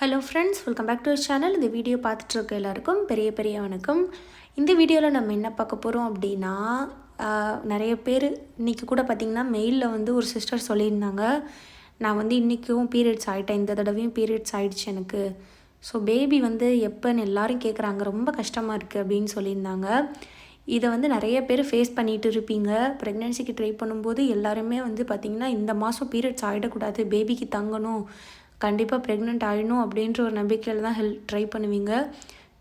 Hello friends welcome back to channel இந்த video பார்த்துட்டு இருக்க எல்லாருக்கும் பெரிய பெரிய வணக்கம். இந்த வீடியோவில் நம்ம என்ன பார்க்க போகிறோம் அப்படின்னா நிறைய பேர் இன்றைக்கி கூட பார்த்திங்கன்னா மெயிலில் வந்து ஒரு சிஸ்டர் சொல்லியிருந்தாங்க. நான் வந்து இன்றைக்கும் பீரியட்ஸ் ஆகிட்டேன் இந்த தடவையும் பீரியட்ஸ் ஆகிடுச்சு எனக்கு. ஸோ பேபி வந்து எப்போன்னு எல்லோரும் கேட்குறாங்க ரொம்ப கஷ்டமாக இருக்குது அப்படின்னு சொல்லியிருந்தாங்க. இதை வந்து நிறைய பேர் ஃபேஸ் பண்ணிகிட்டு இருப்பீங்க. ப்ரெக்னென்சிக்கு ட்ரை பண்ணும்போது எல்லாருமே வந்து பார்த்திங்கன்னா இந்த மாதம் பீரியட்ஸ் ஆகிடக்கூடாது பேபிக்கு தங்கணும். கண்டிப்பாக ப்ரெக்னென்ட் ஆகிடணும் அப்படின்ற ஒரு நம்பிக்கையில் தான் ஹெல்ப் ட்ரை பண்ணுவீங்க.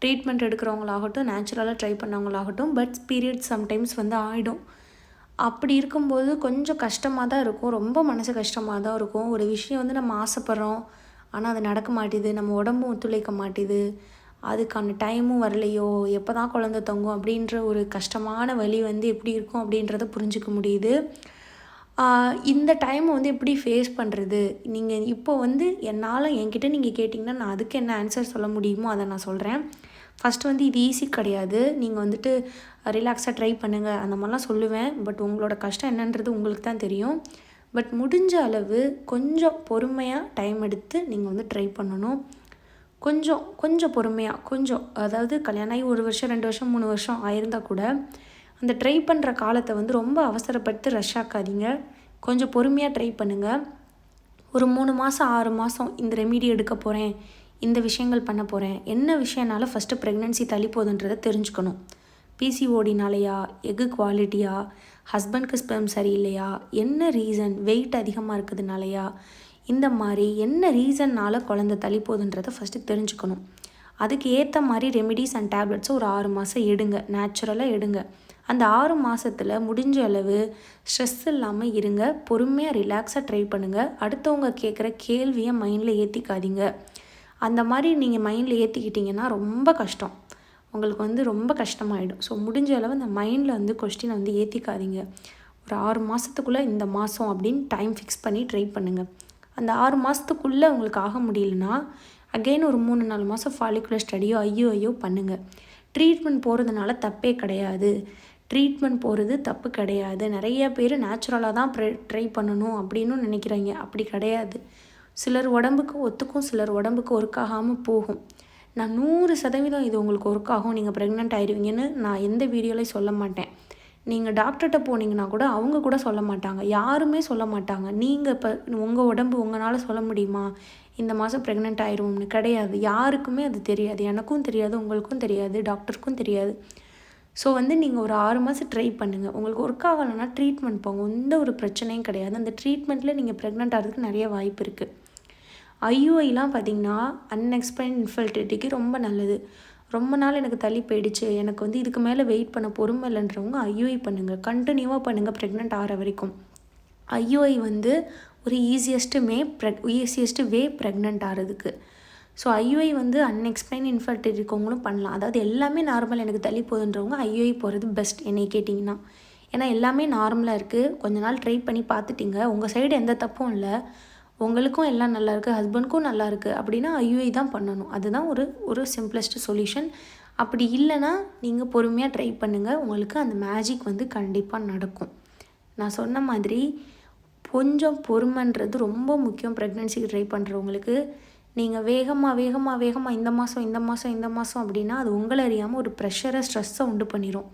ட்ரீட்மெண்ட் எடுக்கிறவங்களாகட்டும் நேச்சுரலாக ட்ரை பண்ணவங்களாகட்டும் பட் பீரியட்ஸ் சம்டைம்ஸ் வந்து ஆகிடும் அப்படி இருக்கும்போது கொஞ்சம் கஷ்டமாக தான் இருக்கும். ரொம்ப மனசு கஷ்டமாக தான் இருக்கும். ஒரு விஷயம் வந்து நம்ம ஆசைப்பட்றோம். ஆனால் அது நடக்க மாட்டேது. நம்ம உடம்பும் ஒத்துழைக்க மாட்டேது. அதுக்கான டைமும் வரலையோ? எப்போ தான் குழந்தை தங்கும் அப்படின்ற ஒரு கஷ்டமான வலி வந்து எப்படி இருக்கும் அப்படின்றத புரிஞ்சிக்க முடியுது. இந்த டைமை வந்து எப்படி ஃபேஸ் பண்ணுறது நீங்கள் இப்போ வந்து என்னால் என்கிட்ட நீங்கள் கேட்டிங்கன்னா நான் அதுக்கு என்ன ஆன்சர் சொல்ல முடியுமோ அதை நான் சொல்கிறேன் ஃபஸ்ட்டு வந்து இது ஈஸி கிடையாது. நீங்கள் வந்துட்டு ரிலாக்ஸாக ட்ரை பண்ணுங்கள் அந்த மாதிரிலாம் சொல்லுவேன். பட் உங்களோட கஷ்டம் என்னன்றது உங்களுக்கு தான் தெரியும். பட் முடிஞ்ச அளவு கொஞ்சம் பொறுமையாக டைம் எடுத்து நீங்கள் வந்து ட்ரை பண்ணணும். கொஞ்சம் கொஞ்சம் பொறுமையாக கொஞ்சம் அதாவது கல்யாணம் ஆகி ஒரு வருஷம் ரெண்டு வருஷம் மூணு வருஷம் ஆயிருந்தால் கூட அந்த ட்ரை பண்ணுற காலத்தை வந்து ரொம்ப அவசரப்பட்டு ரஷ் ஆக்காதீங்க. கொஞ்சம் பொறுமையாக ட்ரை பண்ணுங்கள் ஒரு மூணு மாதம் ஆறு மாதம் இந்த ரெமிடி எடுக்க போகிறேன் இந்த விஷயங்கள் பண்ண போகிறேன் என்ன விஷயனால ஃபஸ்ட்டு ப்ரெக்னென்சி தள்ளி போகுதுன்றதை தெரிஞ்சுக்கணும். பிசிஓடினாலையா எக்கு குவாலிட்டியா ஹஸ்பண்ட்க்கு ஸ்பெர்ம் சரியில்லையா என்ன ரீசன் வெயிட் அதிகமாக இருக்குதுனாலையா இந்த மாதிரி என்ன ரீசன்னால் குழந்தை தள்ளி போகுதுன்றதை ஃபஸ்ட்டு தெரிஞ்சுக்கணும். அதுக்கு ஏற்ற மாதிரி ரெமிடிஸ் அண்ட் டேப்லெட்ஸை ஒரு ஆறு மாதம் எடுங்க நேச்சுரலாக எடுங்க. அந்த ஆறு மாதத்தில் முடிஞ்ச அளவு ஸ்ட்ரெஸ் இல்லாமல் இருங்க. பொறுமையாக ரிலாக்ஸாக ட்ரை பண்ணுங்கள் அடுத்தவங்க கேட்குற கேள்வியை மைண்டில் ஏற்றிக்காதீங்க அந்த மாதிரி நீங்கள் மைண்டில் ஏற்றிக்கிட்டிங்கன்னா ரொம்ப கஷ்டம். உங்களுக்கு வந்து ரொம்ப கஷ்டமாயிடும். ஸோ முடிஞ்ச அளவு அந்த மைண்டில் வந்து கொஸ்டினை வந்து ஏற்றிக்காதீங்க ஒரு ஆறு மாதத்துக்குள்ளே இந்த மாதம் அப்படின்னு டைம் ஃபிக்ஸ் பண்ணி ட்ரை பண்ணுங்கள் அந்த ஆறு மாதத்துக்குள்ளே உங்களுக்கு ஆக முடியலன்னா அகெயின் ஒரு மூணு நாலு மாதம் ஃபாலிகுலர் ஸ்டடியோ ஐயோ ஐயோ பண்ணுங்கள் ட்ரீட்மெண்ட் போகிறதுனால தப்பே கிடையாது. ட்ரீட்மெண்ட் போகிறது தப்பு கிடையாது. நிறைய பேர் நேச்சுரலாக தான் ட்ரை பண்ணணும் அப்படின்னு நினைக்கிறாங்க. அப்படி கிடையாது. சிலர் உடம்புக்கு ஒத்துக்கும் சிலர் உடம்புக்கு ஒர்க் ஆகாமல் போகும். நான் நூறு சதவீதம் இது உங்களுக்கு ஒர்க் ஆகும். நீங்கள் ப்ரெக்னென்ட் ஆயிடுவீங்கன்னு நான் எந்த வீடியோலையும் சொல்ல மாட்டேன். நீங்கள் டாக்டர்கிட்ட போனீங்கன்னா கூட அவங்க கூட சொல்ல மாட்டாங்க. யாருமே சொல்ல மாட்டாங்க. நீங்கள் இப்போ உங்கள் உடம்பு உங்களால் சொல்ல முடியுமா? இந்த மாதம் ப்ரெக்னென்ட் ஆயிடுவோம்னு கிடையாது. யாருக்குமே அது தெரியாது. எனக்கும் தெரியாது உங்களுக்கும் தெரியாது டாக்டருக்கும் தெரியாது. ஸோ வந்து நீங்கள் ஒரு ஆறு மாதம் ட்ரை பண்ணுங்கள் உங்களுக்கு ஒர்க் ஆகலைன்னா ட்ரீட்மெண்ட் போங்க. எந்த ஒரு பிரச்சனையும் கிடையாது. அந்த ட்ரீட்மெண்ட்டில் நீங்கள் ப்ரெக்னென்ட் ஆகிறதுக்கு நிறைய வாய்ப்பு இருக்குது ஐயூஐலாம் பார்த்தீங்கன்னா அன்எக்ஸ்பிளைன் இன்ஃபர்டிலிட்டிக்கு ரொம்ப நல்லது. ரொம்ப நாள் எனக்கு தள்ளி போயிடுச்சு. எனக்கு வந்து இதுக்கு மேலே வெயிட் பண்ண பொறுமை இல்லைன்றவங்க ஐயூஐ பண்ணுங்கள் கண்டினியூவாக பண்ணுங்கள் ப்ரெக்னென்ட் ஆகிற வரைக்கும். ஐயூஐ வந்து ஒரு easiest way preg easiest way pregnant ஆகிறதுக்கு ஸோ ஐயூஐ வந்து அன்எக்ஸ்பிளைன் இன்ஃபர்ட் இருக்கவங்களும் பண்ணலாம். அதாவது எல்லாமே நார்மல் எனக்கு தள்ளி போகுதுன்றவங்க ஐயூஐ போகிறது பெஸ்ட் என்னை கேட்டிங்கன்னா. ஏன்னா எல்லாமே நார்மலாக இருக்குது கொஞ்ச நாள் ட்ரை பண்ணி பார்த்துட்டிங்க. உங்கள் சைடு எந்த தப்பும் இல்லை. உங்களுக்கும் எல்லாம் நல்லா இருக்குது ஹஸ்பண்ட்க்கும் நல்லா இருக்குது அப்படின்னா ஐயூஐ தான் பண்ணணும். அதுதான் ஒரு ஒரு சிம்பிளஸ்ட் சொல்யூஷன் அப்படி இல்லைன்னா நீங்கள் பொறுமையாக ட்ரை பண்ணுங்கள் உங்களுக்கு அந்த மேஜிக் வந்து கண்டிப்பாக நடக்கும். நான் சொன்ன மாதிரி கொஞ்சம் பொறுமைன்றது ரொம்ப முக்கியம் ப்ரெக்னென்சிக்கு ட்ரை பண்ணுறவங்களுக்கு நீங்கள் வேகமாக வேகமாக வேகமாக இந்த மாதம் இந்த மாதம் இந்த மாதம் அப்படின்னா அது உங்களை அறியாமல் ஒரு ப்ரெஷரை ஸ்ட்ரெஸ்ஸை உண்டு பண்ணிடும்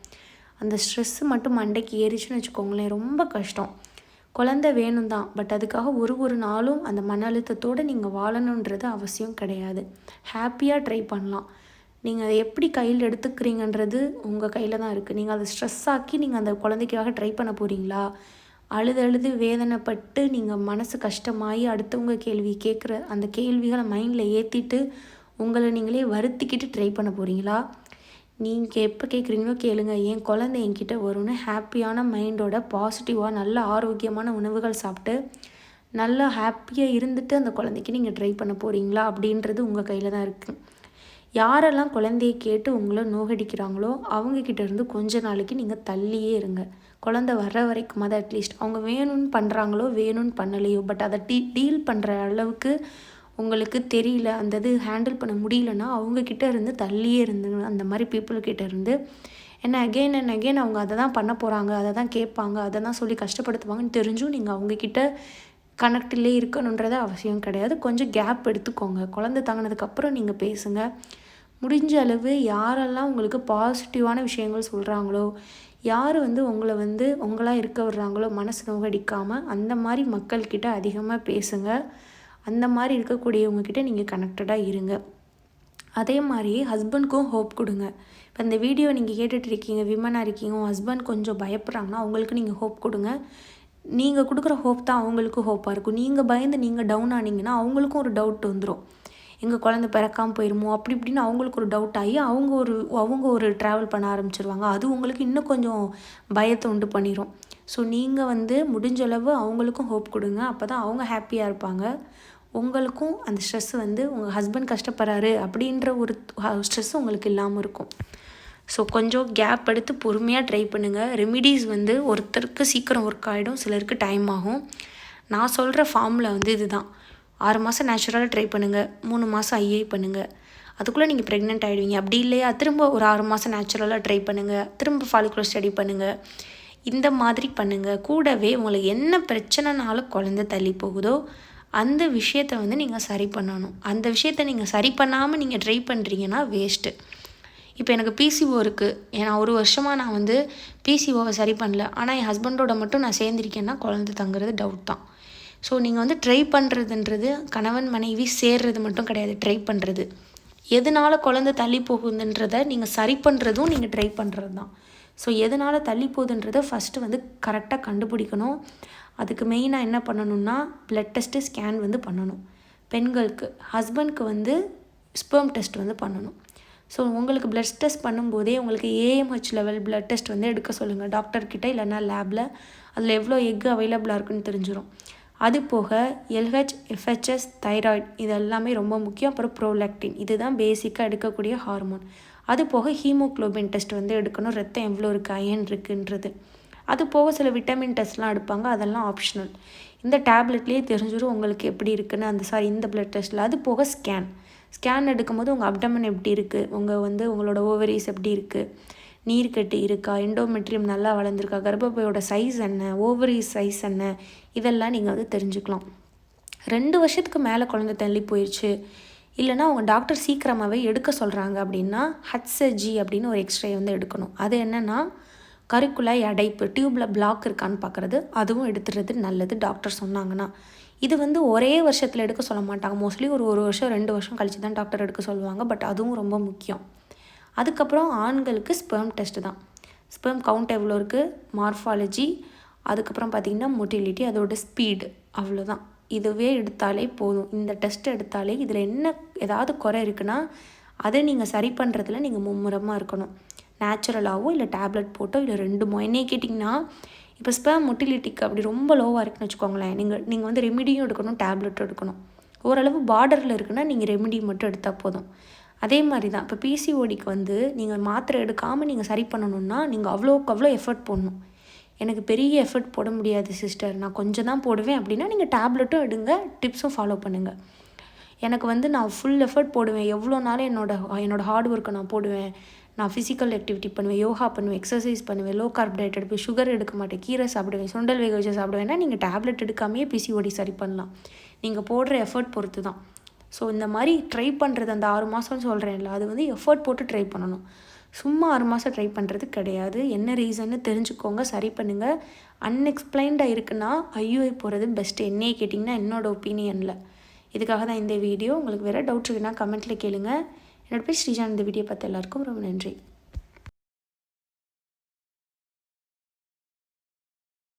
அந்த ஸ்ட்ரெஸ்ஸு மட்டும் மண்டைக்கு ஏறிச்சுன்னு வச்சுக்கோங்களேன் ரொம்ப கஷ்டம். குழந்தை வேணும் தான் பட் அதுக்காக ஒரு ஒரு நாளும் அந்த மன அழுத்தத்தோடு நீங்கள் வாழணுன்றது அவசியம் கிடையாது. ஹாப்பியாக ட்ரை பண்ணலாம். நீங்கள் அதை எப்படி கையில் எடுத்துக்கிறீங்கன்றது உங்கள் கையில் தான் இருக்குது நீங்கள் அதை ஸ்ட்ரெஸ் ஆக்கி நீங்கள் அந்த குழந்தைக்காக ட்ரை பண்ண போகிறீங்களா அழுது அழுது வேதனைப்பட்டு நீங்கள் மனசு கஷ்டமாகி அடுத்தவங்க கேள்வி கேட்குற அந்த கேள்விகளை மைண்டில் ஏற்றிட்டு உங்களை நீங்களே வருத்திக்கிட்டு ட்ரை பண்ண போகிறீங்களா நீங்கள் எப்போ கேட்குறீங்களோ கேளுங்க. என் குழந்தை என்கிட்ட வரும்னு ஹாப்பியான மைண்டோட பாசிட்டிவாக நல்ல ஆரோக்கியமான உணவுகள் சாப்பிட்டு நல்லா ஹாப்பியாக இருந்துட்டு அந்த குழந்தைக்கு நீங்கள் ட்ரை பண்ண போகிறீங்களா அப்படின்றது உங்கள் கையில் தான் இருக்குது யாரெல்லாம் குழந்தைய கேட்டு உங்களை நோகடிக்கிறாங்களோ அவங்கக்கிட்ட இருந்து கொஞ்ச நாளைக்கு நீங்கள் தள்ளியே இருங்க. குழந்தை வர்ற வரைக்கும் அதை அட்லீஸ்ட் அவங்க வேணும்னு பண்ணுறாங்களோ வேணும்னு பண்ணலையோ பட் அதை டீ டீல் பண்ணுற அளவுக்கு உங்களுக்கு தெரியல அந்த இது ஹேண்டில் பண்ண முடியலன்னா அவங்கக்கிட்ட இருந்து தள்ளியே இருந்துங்க. அந்த மாதிரி பீப்புள்கிட்ட இருந்து ஏன்னா அகெயின் அண்ட் அகெயின் அவங்க அதை தான் பண்ண போகிறாங்க அதை தான் கேட்பாங்க அதை தான் சொல்லி கஷ்டப்படுத்துவாங்கன்னு தெரிஞ்சும் நீங்கள் அவங்கக்கிட்ட கனெக்டிலே இருக்கணுன்றது அவசியம் கிடையாது. கொஞ்சம் கேப் எடுத்துக்கோங்க. குழந்த தங்கினதுக்கப்புறம் நீங்கள் பேசுங்கள் முடிஞ்ச அளவு யாரெல்லாம் உங்களுக்கு பாசிட்டிவான விஷயங்கள் சொல்கிறாங்களோ யார் வந்து உங்களை வந்து உங்களாக இருக்க விடுறாங்களோ மனசு நோகடிக்காமல் அந்த மாதிரி மக்கள்கிட்ட அதிகமாக பேசுங்க. அந்த மாதிரி இருக்கக்கூடியவங்கக்கிட்ட நீங்கள் கனெக்டடாக இருங்க. அதே மாதிரி ஹஸ்பண்ட்க்கும் ஹோப் கொடுங்க. இப்போ இந்த வீடியோ நீங்கள் கேட்டுட்டு இருக்கீங்க விமனாக இருக்கீங்க உங்கள் ஹஸ்பண்ட் கொஞ்சம் பயப்படுறாங்கன்னா அவங்களுக்கு நீங்கள் ஹோப் கொடுங்க. நீங்கள் கொடுக்குற ஹோப் தான் அவங்களுக்கும் ஹோப்பாக இருக்கும். நீங்கள் பயந்து நீங்கள் டவுன் ஆனீங்கன்னா அவங்களுக்கும் ஒரு டவுட் வந்துடும் எங்கள் குழந்தை பிறக்காமல் போயிருமோ? அப்படி இப்படின்னு அவங்களுக்கு ஒரு டவுட் ஆகி அவங்க ஒரு அவங்க ஒரு ட்ராவல் பண்ண ஆரம்பிச்சிருவாங்க. அது உங்களுக்கு இன்னும் கொஞ்சம் பயத்தை உண்டு பண்ணிடும் ஸோ நீங்கள் வந்து முடிஞ்சளவு அவங்களுக்கும் ஹோப் கொடுங்க. அப்போ தான் அவங்க ஹாப்பியாக இருப்பாங்க. உங்களுக்கும் அந்த ஸ்ட்ரெஸ் வந்து உங்கள் ஹஸ்பண்ட் கஷ்டப்படுறாரு அப்படின்ற ஒரு ஸ்ட்ரெஸ் உங்களுக்கு இல்லாமல் இருக்கும். ஸோ கொஞ்சம் கேப் எடுத்து பொறுமையாக ட்ரை பண்ணுங்கள் ரெமிடிஸ் வந்து ஒருத்தருக்கு சீக்கிரம் ஒர்க் ஆகிடும் சிலருக்கு டைம் ஆகும். நான் சொல்கிற ஃபார்மில் வந்து இதுதான். ஆறு மாதம் நேச்சுரலாக ட்ரை பண்ணுங்கள் மூணு மாதம் ஐஏ பண்ணுங்கள் அதுக்குள்ளே நீங்கள் ப்ரெக்னென்ட் ஆகிடுவீங்க அப்படி இல்லையா? திரும்ப ஒரு ஆறு மாதம் நேச்சுரலாக ட்ரை பண்ணுங்கள் திரும்ப ஃபாலிகுலர் ஸ்டடி பண்ணுங்கள் இந்த மாதிரி பண்ணுங்கள் கூடவே உங்களுக்கு என்ன பிரச்சனைனாலும் குழந்த தள்ளி போகுதோ அந்த விஷயத்தை வந்து நீங்கள் சரி பண்ணணும். அந்த விஷயத்த நீங்கள் சரி பண்ணாமல் நீங்கள் ட்ரை பண்ணுறீங்கன்னா வேஸ்ட்டு இப்போ எனக்கு பிசிஓ இருக்குது ஏன்னா ஒரு வருஷமாக நான் வந்து பிசிஓவை சரி பண்ணல. ஆனால் என் ஹஸ்பண்டோட மட்டும் நான் சேர்ந்திருக்கேன்னா குழந்தை தங்குறது டவுட் தான். ஸோ நீங்கள் வந்து ட்ரை பண்ணுறதுன்றது கணவன் மனைவி சேர்றது மட்டும் கிடையாது. ட்ரை பண்ணுறது எதனால் குழந்த தள்ளி போகுதுன்றதை நீங்கள் சரி பண்ணுறதும் நீங்கள் ட்ரை பண்ணுறது தான் ஸோ எதனால் தள்ளி போகுதுன்றதை ஃபஸ்ட்டு வந்து கரெக்டாக கண்டுபிடிக்கணும். அதுக்கு மெயினாக என்ன பண்ணணும்னா ப்ளட் டெஸ்ட்டு ஸ்கேன் வந்து பண்ணணும். பெண்களுக்கு ஹஸ்பண்ட்க்கு வந்து ஸ்பெர்ம் டெஸ்ட் வந்து பண்ணணும். ஸோ உங்களுக்கு ப்ளட் டெஸ்ட் பண்ணும்போதே உங்களுக்கு ஏஎம்ஹெச் லெவல் ப்ளட் டெஸ்ட் வந்து எடுக்க சொல்லுங்கள் டாக்டர்கிட்ட இல்லைன்னா லேபில் அதில் எவ்வளோ எக் அவைலபிளாக இருக்குன்னு தெரிஞ்சிடும் அது போக எல்ஹெச் எஃப்ஹெச்எஸ் தைராய்டு இது எல்லாமே ரொம்ப முக்கியம். அப்புறம் ப்ரோலாக்டின் இதுதான் பேசிக்காக எடுக்கக்கூடிய ஹார்மோன் அது போக ஹீமோக்ளோபின் டெஸ்ட் வந்து எடுக்கணும். ரத்தம் எவ்வளோ இருக்குது அயன் இருக்குன்றது. அது போக சில விட்டமின் டெஸ்ட்லாம் எடுப்பாங்க. அதெல்லாம் ஆப்ஷனல் இந்த டேப்லெட்லேயே தெரிஞ்சிடும் உங்களுக்கு எப்படி இருக்குன்னு. அந்த சாரி இந்த பிளட் டெஸ்ட்டில் அது போக ஸ்கேன் ஸ்கேன் எடுக்கும்போது உங்கள் அப்டமன் எப்படி இருக்குது உங்கள் வந்து உங்களோட ஓவரிஸ் எப்படி இருக்குது நீர்க்கட்டி இருக்கா எண்டோமெட்ரியம் நல்லா வளர்ந்துருக்கா கர்ப்பப்பையோட சைஸ் என்ன ஓவரி சைஸ் என்ன இதெல்லாம் நீங்கள் வந்து தெரிஞ்சுக்கலாம். ரெண்டு வருஷத்துக்கு மேலே குழந்தை தள்ளி போயிடுச்சு இல்லைனா அவங்க டாக்டர் சீக்கிரமாகவே எடுக்க சொல்கிறாங்க அப்படின்னா ஹட்ஸஜி அப்படின்னு ஒரு எக்ஸ்ரே வந்து எடுக்கணும். அது என்னென்னா கருக்குழாய் அடைப்பு டியூப்பில் பிளாக் இருக்கான்னு பார்க்குறது அதுவும் எடுத்துறது நல்லது டாக்டர் சொன்னாங்கன்னா. இது வந்து ஒரே வருஷத்தில் எடுக்க சொல்ல மாட்டாங்க. மோஸ்ட்லி ஒரு ஒரு வருஷம் ரெண்டு வருஷம் கழித்து தான் டாக்டர் எடுக்க சொல்லுவாங்க. பட் அதுவும் ரொம்ப முக்கியம். அதுக்கப்புறம் ஆண்களுக்கு ஸ்பெர்ம் டெஸ்ட்டு தான். ஸ்பெர்ம் கவுண்ட் எவ்வளோ இருக்குது மார்ஃபாலஜி அதுக்கப்புறம் பார்த்திங்கன்னா மொட்டிலிட்டி அதோட ஸ்பீடு அவ்வளோதான். இதுவே எடுத்தாலே போதும். இந்த டெஸ்ட் எடுத்தாலே இதில் என்ன ஏதாவது குறை இருக்குன்னா அதை நீங்கள் சரி பண்ணுறதுல நீங்கள் மும்முரமாக இருக்கணும். நேச்சுரலாகவோ இல்லை டேப்லெட் போட்டோ இல்லை ரெண்டுமோ என்னையே கேட்டிங்கன்னா இப்போ ஸ்பேம் மொட்டிலிட்டிக்கு அப்படி ரொம்ப லோவாக இருக்குன்னு வச்சுக்கோங்களேன். நீங்கள் நீங்கள் வந்து ரெமிடியும் எடுக்கணும் டேப்லெட்டும் எடுக்கணும். ஓரளவு பார்டரில் இருக்குன்னா நீங்கள் ரெமிடி மட்டும் எடுத்தால் போதும். அதே மாதிரி தான். இப்போ பிசிஓடிக்கு வந்து நீங்கள் மாத்திரை எடுக்காமல் நீங்கள் சரி பண்ணணுன்னா நீங்கள் அவ்வளோக்கு அவ்வளோ எஃபர்ட் போடணும். எனக்கு பெரிய எஃபர்ட் போட முடியாது சிஸ்டர் நான் கொஞ்சம் தான் போடுவேன் அப்படின்னா நீங்கள் டேப்லெட்டும் எடுங்க டிப்ஸும் ஃபாலோ பண்ணுங்கள் எனக்கு வந்து நான் ஃபுல் எஃபர்ட் போடுவேன். எவ்வளோ நாளும் என்னோடய என்னோடய ஹார்ட் ஒர்க்கை நான் போடுவேன். நான் ஃபிசிக்கல் ஆக்டிவிட்டி பண்ணுவேன் யோகா பண்ணுவேன் எக்ஸசைஸ் பண்ணுவேன் லோ கார்போஹைட்ரேட் எடுப்பேன் சுகர் எடுக்க மாட்டேன் கீரை சாப்பிடுவேன் சுண்டல் வேக வச்சு சாப்பிடுவேன்னா நீங்கள் டேப்லெட் எடுக்காமையே பிசிஓடி சரி பண்ணலாம். நீங்கள் போடுற எஃபர்ட் பொறுத்து தான் ஸோ இந்த மாதிரி ட்ரை பண்ணுறது அந்த ஆறு மாதம்னு சொல்கிறேன்ல அது வந்து எஃபர்ட் போட்டு ட்ரை பண்ணணும். சும்மா ஆறு மாதம் ட்ரை பண்ணுறது கிடையாது. என்ன ரீசன்னு தெரிஞ்சுக்கோங்க சரி பண்ணுங்கள் அன்எக்ஸ்பிளைன்டாக இருக்குன்னா ஐயோஐ போகிறது பெஸ்ட்டு என்னையே கேட்டிங்கன்னா என்னோடய ஒப்பீனியனில் இதுக்காக தான் இந்த வீடியோ உங்களுக்கு வேறு டவுட் இருக்குன்னா கமெண்ட்டில் கேளுங்கள் என்னோடய பேர் ஸ்ரீஜான். இந்த வீடியோ பார்த்து எல்லாருக்கும் ரொம்ப நன்றி.